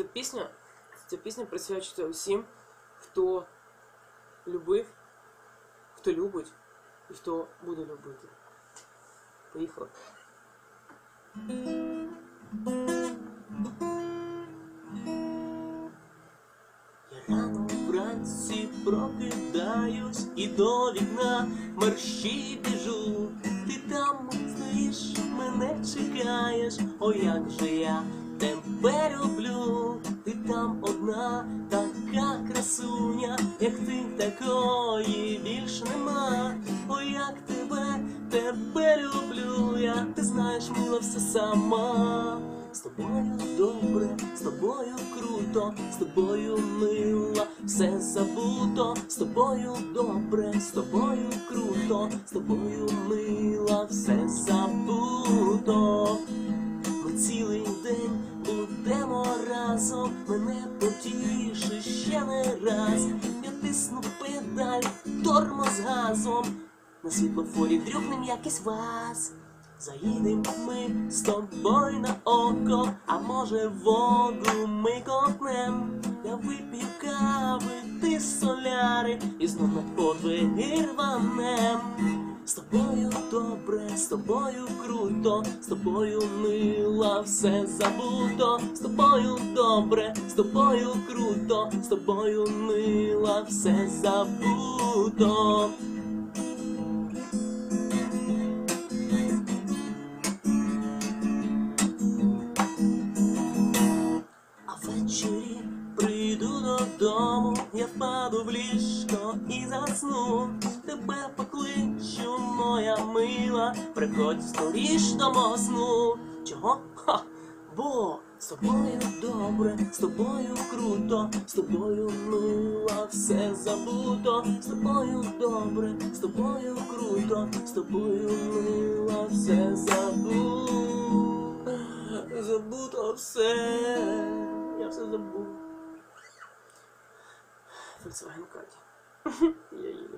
Ця пісня, ця пісня присвячується усім, хто любив, хто любить і хто буде любити. Поїхали. Вранці прокидаюсь і до вікна мерщій біжу. Ти там стоїш, мене чекаєш, о як же я тебе люблю. Ти там одна така красуня, як ти такої більш нема. О, як тебе, тебе люблю я, ти знаєш, мила все сама. З тобою добре, з тобою круто, з тобою мила, все забуто, з тобою добре, з тобою круто, з тобою мила, все забуто. Мене потіши ще не раз. Я тисну педаль, тормоз газом. На світлофорі дрюкнем якийсь вас. Заїдем ми з тобою на око, а може воду ми котнем. Я вип'ю кави, ти соляри, і знов на подвиги рванем. З тобою круто, з тобою мила, все забуто, з тобою добре, з тобою круто, з тобою мила, все забуто. А ввечері прийду додому, я впаду в ліжко і засну. Тебе покличу, моя мила, приходь скоріш до сну. Чого? Ха! Бо з тобою добре, з тобою круто, з тобою мила, все забуто, з тобою добре, з тобою круто, з тобою мила, все забуто. Забуто все. Я все забув. Volkswagen Caddy. Я її.